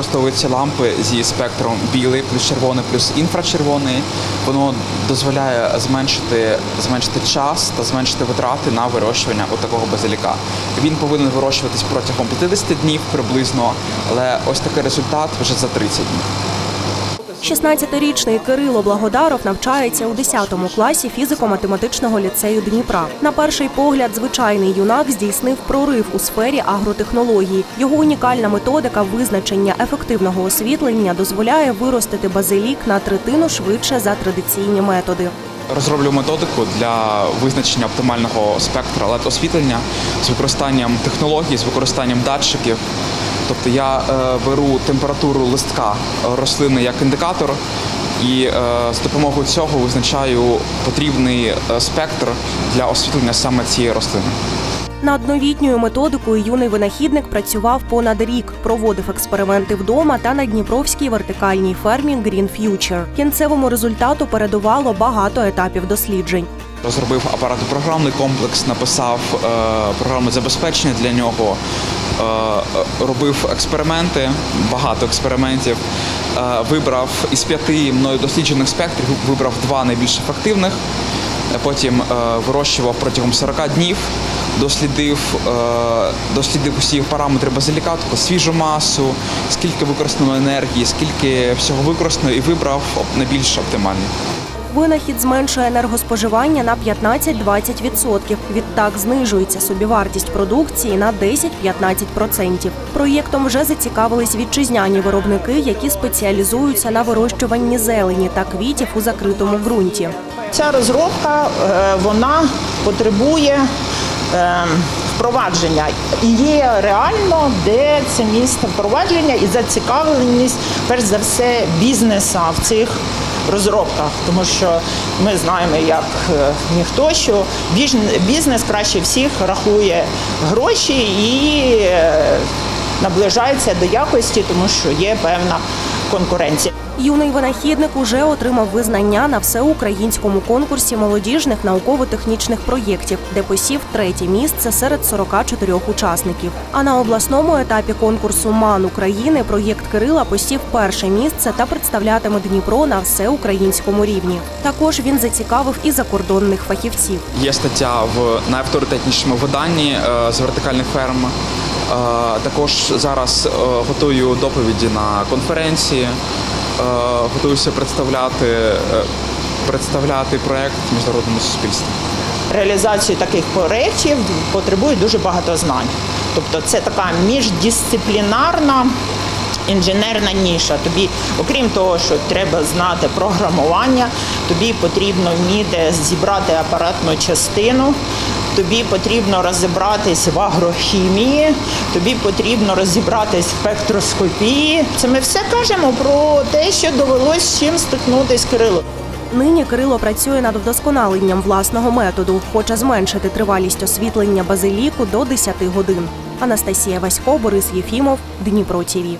використовуються лампи зі спектром білий плюс червоний плюс інфрачервоний. Воно дозволяє зменшити, зменшити час та зменшити витрати на вирощування от такого базиліка. Він повинен вирощуватись протягом 50 днів приблизно, але ось такий результат вже за 30 днів. 16-річний Кирило Благодаров навчається у 10 класі фізико-математичного ліцею Дніпра. На перший погляд, звичайний юнак здійснив прорив у сфері агротехнології. Його унікальна методика визначення ефективного освітлення дозволяє виростити базилік на третину швидше за традиційні методи. Розроблю методику для визначення оптимального спектра led освітлення з використанням технологій, з використанням датчиків. Тобто я е, беру температуру листка рослини як індикатор і е, з допомогою цього визначаю потрібний е, спектр для освітлення саме цієї рослини. Над новітньою методикою юний винахідник працював понад рік, проводив експерименти вдома та на Дніпровській вертикальній фермі Green Future. Кінцевому результату передувало багато етапів досліджень. Розробив апаратно-програмний комплекс, написав програмне забезпечення для нього, робив експерименти, багато експериментів. Е, вибрав із п'яти мною досліджених спектрів, вибрав два найбільш ефективних. Е, Потім е, вирощував протягом 40 днів, дослідив, е, дослідив усі параметри базиліка, тобто свіжу масу, скільки використано енергії, скільки всього використано, і вибрав найбільш оптимальний. Винахід зменшує енергоспоживання на 15-20%. Відтак знижується собівартість продукції на 10-15%. Проєктом вже зацікавились вітчизняні виробники, які спеціалізуються на вирощуванні зелені та квітів у закритому ґрунті. Ця розробка е, вона потребує впровадження. І є реально, де це місце впровадження і зацікавленість, перш за все, бізнеса в цих розробках. Тому що ми знаємо, як е, ніхто, що бізнес краще всіх рахує гроші і е, наближається до якості, тому що є певна конкуренція. Юний винахідник уже отримав визнання на всеукраїнському конкурсі молодіжних науково-технічних проєктів, де посів третє місце серед 44 учасників. А на обласному етапі конкурсу МАН України проєкт Кирила посів перше місце та представлятиме Дніпро на всеукраїнському рівні. Також він зацікавив і закордонних фахівців. Є стаття в найавторитетнішому виданні е, з вертикальних ферм. Е, Також зараз е, готую доповіді на конференції, готуюся представляти, е, представляти проект міжнародному суспільству. реалізацію таких проєктів потребує дуже багато знань. Тобто це така міждисциплінарна інженерна ніша. Тобі, окрім того, що треба знати програмування, тобі потрібно вміти зібрати апаратну частину. Тобі потрібно розібратись в агрохімії, тобі потрібно розібратись в спектроскопії. Це ми все кажемо про те, що довелось чим стикнутись Кирилу. Нині Кирило працює над вдосконаленням власного методу, хоче зменшити тривалість освітлення базиліку до 10 годин. Анастасія Васько, Борис Єфімов, Дніпро ТІВІ.